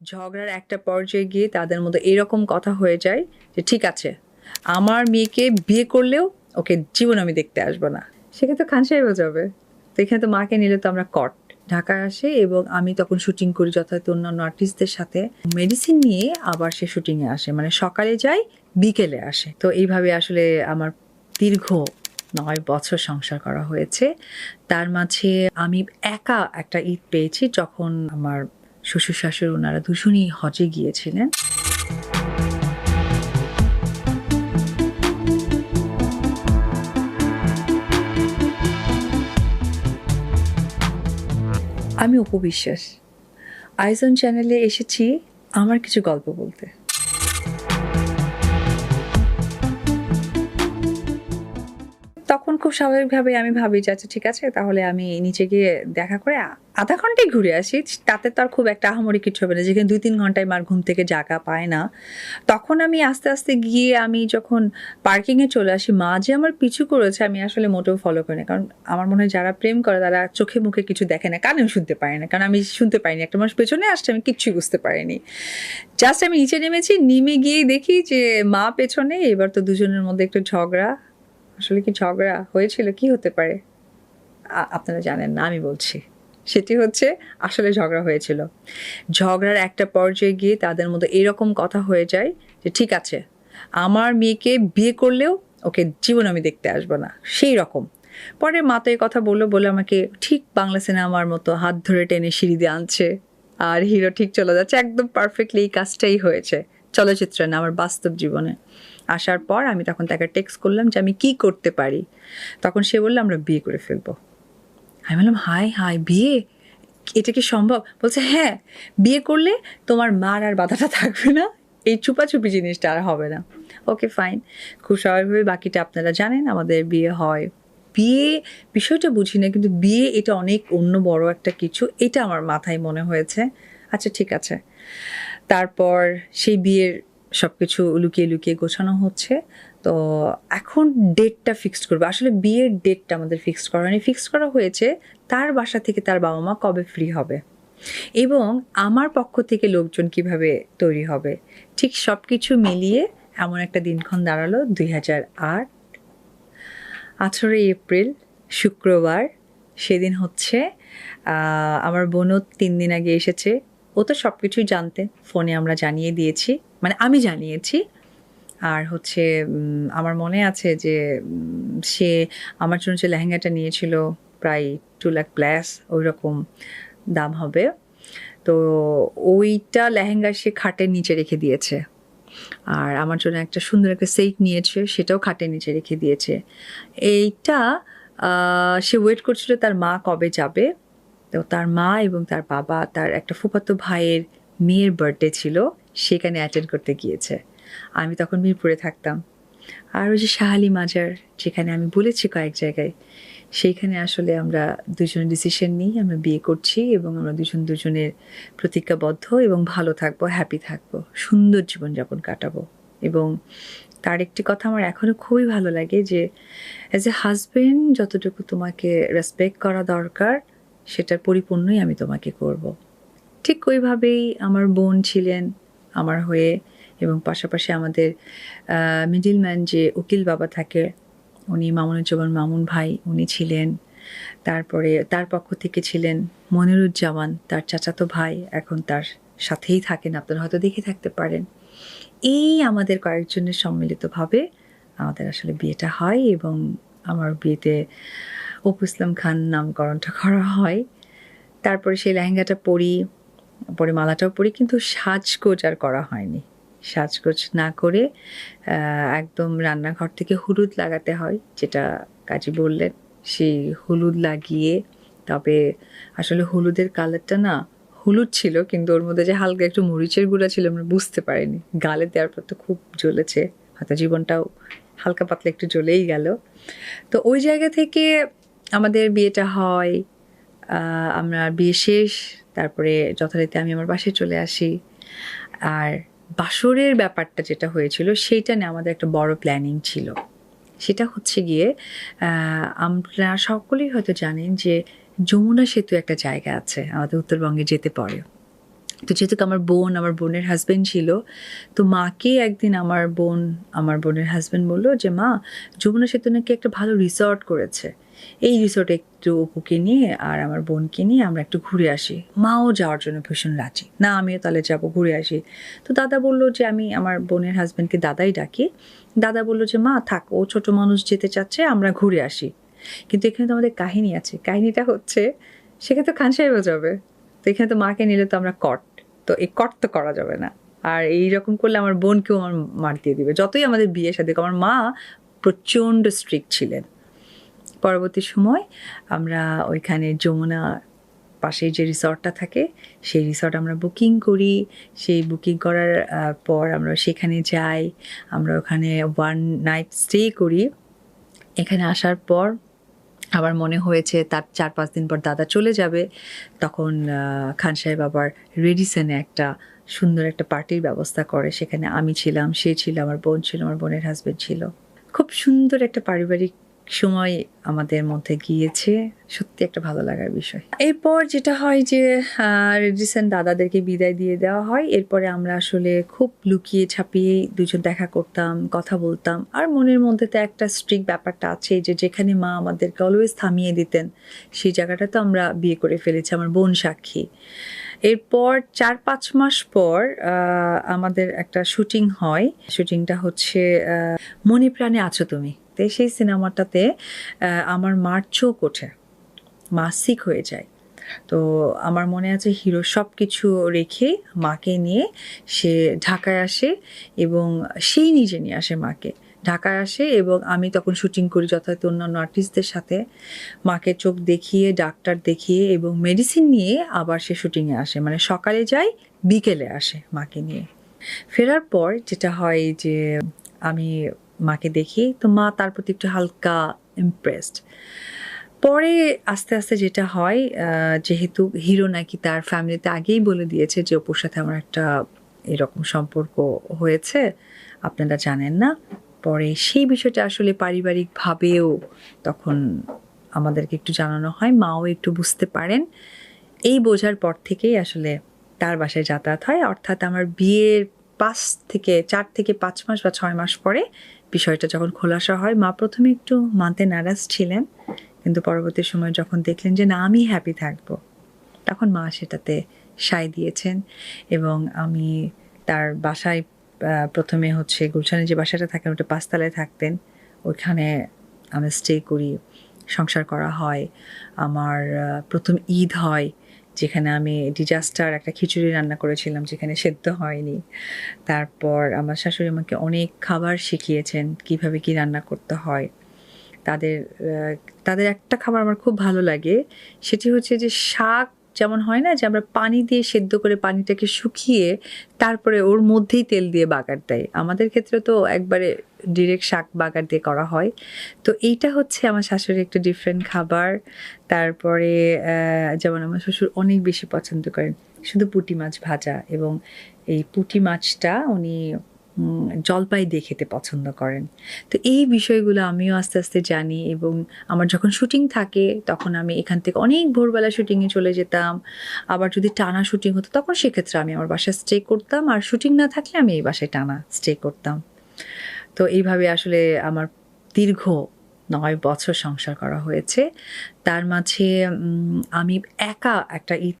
ঝগড়ার একটা পর্যায়ে গিয়ে তাদের মধ্যে এরকম কথা হয়ে যায় যে, ঠিক আছে, আমার মেয়েকে বিয়ে করলেও ওকে জীবন আমি দেখতে আসব না। সেক্ষেত্রে খান সাহেবও যাবে। তো এখানে তো মাকে নিলে তো আমরা কট ঢাকায় আসে এবং আমি তখন শুটিং করি যথাযথ অন্যান্য আর্টিস্টদের সাথে। মেডিসিন নিয়ে আবার সে শুটিংয়ে আসে মানে সকালে যাই বিকেলে আসে। তো এইভাবে আসলে আমার দীর্ঘ নয় বছর সংসার করা হয়েছে। তার মাঝে আমি একা একটা ঈদ পেয়েছি যখন আমার শ্বশুর শাশুড়ি ওনারা দুজনই হজে গিয়েছিলেন। আমি উপবিশ্বাস। আইজন চ্যানেলে এসেছি আমার কিছু গল্প বলতে। তখন খুব স্বাভাবিকভাবে আমি ভাবি যে আচ্ছা ঠিক আছে, তাহলে আমি নিচে গিয়ে দেখা করে আধা ঘন্টায় ঘুরে আসি। তাতে তো আর খুব একটা আহামরি কিছু হবে না। যেখানে দুই তিন ঘন্টায় মার ঘুম থেকে জাগা পায় না। তখন আমি আস্তে আস্তে গিয়ে আমি যখন পার্কিংয়ে চলে আসি, মা যে আমার পিছু করেছে, আমি আসলে মোটেও ফলো করি না। কারণ আমার মনে হয় যারা প্রেম করে, তারা চোখে মুখে কিছু দেখে না, কানেও শুনতে পারে না। কারণ আমি শুনতে পাইনি। একটা মানুষ পেছনে আসছে, আমি কিচ্ছুই বুঝতে পারিনি। জাস্ট আমি নিচে নেমেছি, নেমে গিয়েই দেখি যে, মা পেছনে, এবার তো দুজনের মধ্যে একটু ঝগড়া। আসলে কি ঝগড়া হয়েছিল? কি হতে পারে? আপনারা জানেন না, আমি বলছি। সেটি হচ্ছে আসলে ঝগড়া হয়েছিল। ঝগড়ার একটা পর্যায়ে গিয়ে তাদের মধ্যে এরকম কথা হয়ে যায় যে, ঠিক আছে, আমার মেয়েকে বিয়ে করলেও ওকে জীবন আমি দেখতে আসব না। সেই রকম। পরে মা এই কথা বলল, বলে আমাকে, ঠিক বাংলা সিনেমার মতো হাত ধরে টেনে সিঁড়ি দিয়ে আনছে। আর হিরো ঠিক চলে যাচ্ছে, একদম পারফেক্টলি এই কাজটাই হয়েছে। চলচ্চিত্রে না, আমার বাস্তব জীবনে। আসার পর আমি তখন তাকে টেক্সট করলাম যে আমি কি করতে পারি। তখন সে বলল, আমরা বিয়ে করে ফেলব। আমি বললাম হাই হাই বিয়ে? এটা কি সম্ভব? বলছে হ্যাঁ বিয়ে করলে তোমার মার আর বাধাটা থাকবে না। এই চুপাচুপি জিনিসটা আর হবে না। ওকে ফাইন খুব স্বাভাবিকভাবে বাকিটা আপনারা জানেন, আমাদের বিয়ে হয়। বিয়ে, বিষয়টা বুঝি না, কিন্তু বিয়ে এটা অনেক অন্য বড় একটা কিছু। এটা আমার মাথায় মনে হয়েছে। আচ্ছা ঠিক আছে। তারপর সেই বিয়ের সব কিছু লুকিয়ে লুকিয়ে গোছানো হচ্ছে। তো এখন ডেটটা ফিক্সড করবে। আসলে বিয়ের ডেটটা আমাদের ফিক্সড করা হয়নি। ফিক্সড করা হয়েছে তার বাসা থেকে তার বাবা মা কবে ফ্রি হবে? এবং আমার পক্ষ থেকে লোকজন কীভাবে তৈরি হবে? ঠিক সব কিছু মিলিয়ে এমন একটা দিনক্ষণ দাঁড়াল দুই হাজার আট। আঠেরোই এপ্রিল, শুক্রবার, সেদিন হচ্ছে আমার বোনও তিন দিন আগে এসেছে। ও তো সব কিছুই জানতে। ফোনে আমরা জানিয়ে দিয়েছি মানে আমি জানিয়েছি। আর হচ্ছে আমার মনে আছে যে সে আমার জন্য যে লেহেঙ্গাটা নিয়েছিল, প্রায় টু লাখ প্লাস ওই রকম দাম হবে। তো ওইটা লেহেঙ্গা সে খাটের নিচে রেখে দিয়েছে। আর আমার জন্য একটা সুন্দর একটা সেট নিয়েছে, সেটাও খাটের নিচে রেখে দিয়েছে। এইটা সে ওয়েট করছিল তার মা কবে যাবে। তো তার মা এবং তার বাবা, তার একটা ফুফাতো ভাইয়ের মেয়ের বার্থডে ছিল, সেখানে অ্যাটেন্ড করতে গিয়েছে। আমি তখন মিরপুরে থাকতাম। আর ওই যে শাহালি মাজার, যেখানে আমি বলেছি কয়েক জায়গায়, সেইখানে আসলে আমরা দুজন ডিসিশন নিই, আমরা বিয়ে করছি এবং আমরা দুজন দুজনের প্রতিজ্ঞাবদ্ধ এবং ভালো থাকব হ্যাপি থাকব, সুন্দর জীবনযাপন কাটাবো। এবং তার একটি কথা আমার এখনও খুবই ভালো লাগে যে অ্যাজ এ হাজবেন্ড যতটুকু তোমাকে রেসপেক্ট করা দরকার সেটার পরিপূর্ণই আমি তোমাকে করব। ঠিক ওইভাবেই আমার বোন ছিলেন আমার হয়ে এবং পাশাপাশি আমাদের মিডিলম্যান যে উকিল বাবা থাকে, উনি মামুনুজ্জামান মামুন ভাই, উনি ছিলেন তারপরে তার পক্ষ থেকে ছিলেন মনিরুজ্জামান, তার চাচাতো ভাই, এখন তার সাথেই থাকেন, আপনারা হয়তো দেখে থাকতে পারেন এই আমাদের কয়েকজনের সম্মিলিতভাবে আমাদের আসলে বিয়েটা হয় এবং আমার বিয়েতে অপু ইসলাম খান নামকরণটা করা হয়। তারপরে সেই লেহেঙ্গাটা পরি, পরে মালাটাও পরি, কিন্তু সাজগোজ আর করা হয়নি। সাজগোজ না করে একদম রান্নাঘর থেকে হলুদ লাগাতে হয়, যেটা কাজী বললেন। সেই হলুদ লাগিয়ে, তবে আসলে হলুদের কালারটা না হলুদ ছিল, কিন্তু ওর মধ্যে যে হালকা একটু মরিচের গুঁড়া ছিল, আমরা বুঝতে পারিনি। গালে দেওয়ার পর তো খুব জ্বলেছে হয়তো জীবনটাও হালকা পাতলা একটু জ্বলেই গেল। তো ওই জায়গা থেকে আমাদের বিয়েটা হয় আমরা বিয়ে শেষ, তারপরে যথারীতি আমি আমার বাসায় চলে আসি। আর বাসরের ব্যাপারটা যেটা হয়েছিল, সেইটা নিয়ে আমাদের একটা বড় প্ল্যানিং ছিল। সেটা হচ্ছে গিয়ে আমরা সকলেই হয়তো জানেন যে যমুনা সেতু একটা জায়গা আছে, আমাদের উত্তরবঙ্গে যেতে পারে। তো যেহেতু আমার বোন আমার বোনের হাজব্যান্ড ছিল, তো মাকে একদিন আমার বোন, আমার বোনের হাজব্যান্ড বলল যে, মা, যমুনা সেতু নাকি একটা ভালো রিসর্ট করেছে। এই রিসর্টে একটু অপুকে নিয়ে আর আমার বোনকে নিয়ে আমরা একটু ঘুরে আসি। মাও যাওয়ার জন্য ভীষণ রাজি। না, আমিও তাহলে যাব, ঘুরে আসি। তো দাদা বলল যে, আমি আমার বোনের হাজব্যান্ডকে দাদাই ডাকি। দাদা বলল যে, মা, থাক, ও ছোট মানুষ যেতে চাচ্ছে, আমরা ঘুরে আসি। কিন্তু এখানে তো আমাদের কাহিনী আছে। কাহিনীটা হচ্ছে, সেখানে তো খান সাহেবও যাবে। তো এখানে তো মাকে নিলে তো আমরা কট তো এই কট তো করা যাবে না। আর এইরকম করলে আমার বোনকেও আমার মার দিয়ে দিবে। যতই আমাদের বিয়ে সাথে আমার মা প্রচণ্ড স্ট্রিক্ট ছিলেন। পরবর্তী সময় আমরা ওইখানে যমুনা পাশে যে রিসর্টটা থাকে, সেই রিসর্ট আমরা বুকিং করি। সেই বুকিং করার পর আমরা সেখানে যাই। আমরা ওখানে ওয়ান নাইট স্টে করি। এখানে আসার পর আবার মনে হয়েছে তার চার পাঁচ দিন পর দাদা চলে যাবে। তখন খান সাহেব আবার রেডিসনে একটা সুন্দর একটা পার্টির ব্যবস্থা করে। সেখানে আমি ছিলাম, সে ছিল, আমার বোন ছিল, আমার বোনের হাজবেন্ড ছিল। খুব সুন্দর একটা পারিবারিক সময় আমাদের মধ্যে গিয়েছে। সত্যি একটা ভালো লাগার বিষয়। এরপর যেটা হয় যে রেডিসন দাদাদেরকে বিদায় দিয়ে দেওয়া হয়। এরপরে আমরা আসলে খুব লুকিয়ে ছাপিয়ে দুজন দেখা করতাম, কথা বলতাম। আর মনের মধ্যে তো একটা স্ট্রিক ব্যাপারটা আছে যে, যেখানে মা আমাদেরকে অলওয়েজ থামিয়ে দিতেন। সেই জায়গাটা তো আমরা বিয়ে করে ফেলেছি, আমার বোন সাক্ষী। এরপর চার পাঁচ মাস পর আমাদের একটা শুটিং হয়। শুটিংটা হচ্ছে মনে প্রাণে আছো তুমি। তো সেই সিনেমাটাতে আমার মার চোখ ওঠে মা সিক হয়ে যায়। তো আমার মনে আছে হিরো সব কিছু রেখে মাকে নিয়ে সে ঢাকায় আসে এবং সেই নিজে নিয়ে আসে মাকে। ঢাকায় আসে এবং আমি তখন শুটিং করি যথাযথ অন্যান্য আর্টিস্টদের সাথে। মাকে চোখ দেখিয়ে, ডাক্তার দেখিয়ে এবং মেডিসিন নিয়ে আবার সে শুটিংয়ে আসে। মানে সকালে যায় বিকেলে আসে মাকে নিয়ে। ফেরার পর যেটা হয় যে আমি মাকে দেখি, তো মা তার প্রতি একটু হালকা ইমপ্রেসড পরে আস্তে আস্তে যেটা হয় যেহেতু হিরো নাকি তার ফ্যামিলিতে আগেই বলে দিয়েছে যে, অপুর সাথে আমার একটা এরকম সম্পর্ক হয়েছে, আপনারা জানেন না। পরে সেই বিষয়টা আসলে পারিবারিকভাবেও তখন আমাদেরকে একটু জানানো হয়, মাও একটু বুঝতে পারেন। এই বোঝার পর থেকেই আসলে তার বাসায় যাতায়াত হয়, অর্থাৎ আমার বিয়ের পাঁচ থেকে, চার থেকে পাঁচ মাস বা ছয় মাস পরে বিষয়টা যখন খোলাসা হয়, মা প্রথমে একটু মানতে নারাজ ছিলেন। কিন্তু পরবর্তী সময় যখন দেখলেন যে, না, আমি হ্যাপি থাকব, তখন মা সেটাতে সায় দিয়েছেন এবং আমি তার বাসায় প্রথমে হচ্ছে গুলশানে যে বাসাটা থাকেন, ওটা পাঁচতলায় থাকতেন। ওইখানে আমি স্টে করি, সংসার করা হয়। আমার প্রথম ঈদ হয়। যেখানে আমি ডিজাস্টার একটা খিচুড়ি রান্না করেছিলাম, যেখানে সেদ্ধ হয়নি। তারপর আমার শাশুড়ি আমাকে অনেক খাবার শিখিয়েছেন কীভাবে কি রান্না করতে হয়। তাদের তাদের একটা খাবার আমার খুব ভালো লাগে, সেটি হচ্ছে যে শাক যেমন হয় না যে আমরা পানি দিয়ে সেদ্ধ করে পানিটাকে শুকিয়ে তারপরে ওর মধ্যেই তেল দিয়ে বাগার দেয়। আমাদের ক্ষেত্রে তো একবারে ডিরেক্ট শাক বাগার দিয়ে করা হয়। তো এইটা হচ্ছে আমার শাশুড়ির একটা ডিফারেন্ট খাবার। তারপরে যেমন আমার শ্বশুর অনেক বেশি পছন্দ করেন। শুধু পুঁটি মাছ ভাজা এবং এই পুঁটি মাছটা উনি জলপাই দিয়ে খেতে পছন্দ করেন। তো এই বিষয়গুলো আমিও আস্তে আস্তে জানি এবং আমার যখন শুটিং থাকে, তখন আমি এখান থেকে অনেক ভোরবেলা শুটিংয়ে চলে যেতাম। আবার যদি টানা শুটিং হতো, তখন সেক্ষেত্রে আমি আমার বাসায় স্টে করতাম। আর শুটিং না থাকলে আমি এই বাসায় টানা স্টে করতাম। তো এইভাবে আসলে আমার দীর্ঘ নয় বছর সংসার করা হয়েছে। তার মাঝে আমি একা একটা ঈদ